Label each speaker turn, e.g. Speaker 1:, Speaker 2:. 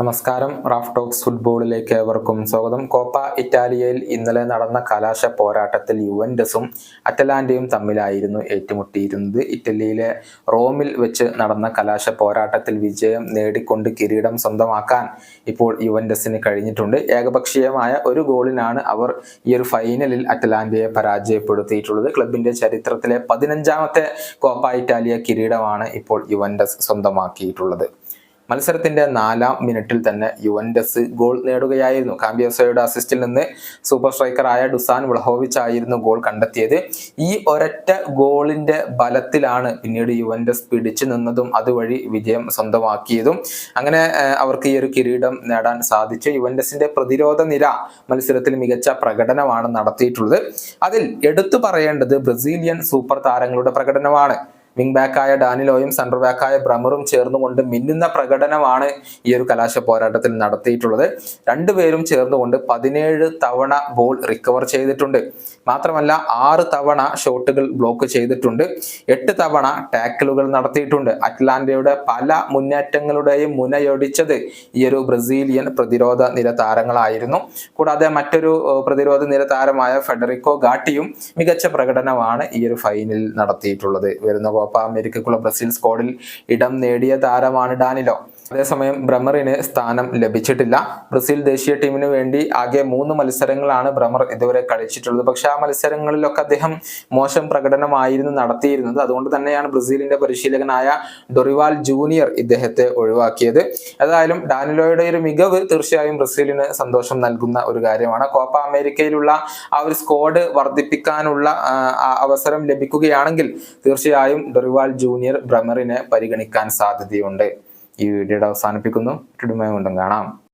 Speaker 1: നമസ്കാരം. Raf talks ഫുട്ബോളിലേക്ക് ഏവർക്കും സ്വാഗതം. കോപ്പ ഇറ്റാലിയയിൽ ഇന്നലെ നടന്ന കലാശ പോരാട്ടത്തിൽ യുവൻഡസും അറ്റലാന്റയും തമ്മിലായിരുന്നു ഏറ്റുമുട്ടിയിരുന്നത്. ഇറ്റലിയിലെ റോമിൽ വെച്ച് നടന്ന കലാശ പോരാട്ടത്തിൽ വിജയം നേടിക്കൊണ്ട് കിരീടം സ്വന്തമാക്കാൻ ഇപ്പോൾ യുവൻഡസിന് കഴിഞ്ഞിട്ടുണ്ട്. ഏകപക്ഷീയമായ ഒരു ഗോളിനാണ് അവർ ഈ ഒരു ഫൈനലിൽ അറ്റലാന്റയെ പരാജയപ്പെടുത്തിയിട്ടുള്ളത്. ക്ലബിന്റെ ചരിത്രത്തിലെ പതിനഞ്ചാമത്തെ കോപ്പ ഇറ്റാലിയ കിരീടമാണ് ഇപ്പോൾ യുവൻഡസ് സ്വന്തമാക്കിയിട്ടുള്ളത്. മത്സരത്തിന്റെ നാലാം മിനിറ്റിൽ തന്നെ യുവൻഡസ് ഗോൾ നേടുകയായിരുന്നു. കാമ്പിയോസയുടെ അസിസ്റ്റിൽ നിന്ന് സൂപ്പർ സ്ട്രൈക്കറായ ഡുസാൻ വ്ളഹോവിച്ച് ആയിരുന്നു ഗോൾ കണ്ടെത്തിയത്. ഈ ഒരൊറ്റ ഗോളിന്റെ ബലത്തിലാണ് പിന്നീട് യുവൻഡസ് പിടിച്ചു നിന്നതും അതുവഴി വിജയം സ്വന്തമാക്കിയതും. അങ്ങനെ അവർക്ക് ഈ ഒരു കിരീടം നേടാൻ സാധിച്ചു. യുവൻഡസിന്റെ പ്രതിരോധ നിര മത്സരത്തിൽ മികച്ച പ്രകടനമാണ് നടത്തിയിട്ടുള്ളത്. അതിൽ എടുത്തു പറയേണ്ടത് ബ്രസീലിയൻ സൂപ്പർ താരങ്ങളുടെ പ്രകടനമാണ്. വിംഗ് ബാക്കായ ഡാനിലോയും സെൻട്രൽ ബാക്കായ ബ്രമറും ചേർന്നുകൊണ്ട് മിന്നുന്ന പ്രകടനമാണ് ഈ ഒരു കലാശ പോരാട്ടത്തിൽ നടത്തിയിട്ടുള്ളത്. രണ്ടുപേരും ചേർന്നുകൊണ്ട് പതിനേഴ് തവണ ബോൾ റിക്കവർ ചെയ്തിട്ടുണ്ട്. മാത്രമല്ല ആറ് തവണ ഷോട്ടുകൾ ബ്ലോക്ക് ചെയ്തിട്ടുണ്ട്. എട്ട് തവണ ടാക്കിളുകൾ നടത്തിയിട്ടുണ്ട്. അറ്റ്ലാന്റയുടെ പല മുന്നേറ്റങ്ങളുടെയും മുനയൊടിച്ചത് ഈ ഒരു ബ്രസീലിയൻ പ്രതിരോധ നിര താരങ്ങളായിരുന്നു. കൂടാതെ മറ്റൊരു പ്രതിരോധ നിര താരമായ ഫെഡറിക്കോ ഗാട്ടിയും മികച്ച പ്രകടനമാണ് ഈ ഒരു ഫൈനലിൽ നടത്തിയിട്ടുള്ളത്. വരുന്ന കോപ്പ അമേരിക്കക്കുള്ള ബ്രസീൽ സ്ക്വാഡിൽ ഇടം നേടിയ താരമാണ് ഡാനിലോ. അതേസമയം ബ്രമറിന് സ്ഥാനം ലഭിച്ചിട്ടില്ല. ബ്രസീൽ ദേശീയ ടീമിന് വേണ്ടി ആകെ മൂന്ന് മത്സരങ്ങളാണ് ബ്രമർ ഇതുവരെ കളിച്ചിട്ടുള്ളത്. പക്ഷെ ആ മത്സരങ്ങളിലൊക്കെ അദ്ദേഹം മോശം പ്രകടനമായിരുന്നു നടത്തിയിരുന്നത്. അതുകൊണ്ട് തന്നെയാണ് ബ്രസീലിന്റെ പരിശീലകനായ ഡൊറിവാൽ ജൂനിയർ ഇദ്ദേഹത്തെ ഒഴിവാക്കിയത്. ഏതായാലും ഡാനിലോയുടെ ഒരു മികവ് തീർച്ചയായും ബ്രസീലിന് സന്തോഷം നൽകുന്ന ഒരു കാര്യമാണ്. കോപ്പ അമേരിക്കയിലുള്ള ആ ഒരു സ്ക്വാഡ് വർദ്ധിപ്പിക്കാനുള്ള അവസരം ലഭിക്കുകയാണെങ്കിൽ തീർച്ചയായും ഡൊറിവാൽ ജൂനിയർ ബ്രമറിനെ പരിഗണിക്കാൻ സാധ്യതയുണ്ട്. ഈ വീഡിയോയുടെ അവസാനിപ്പിക്കുന്നു. വീണ്ടും കാണാം.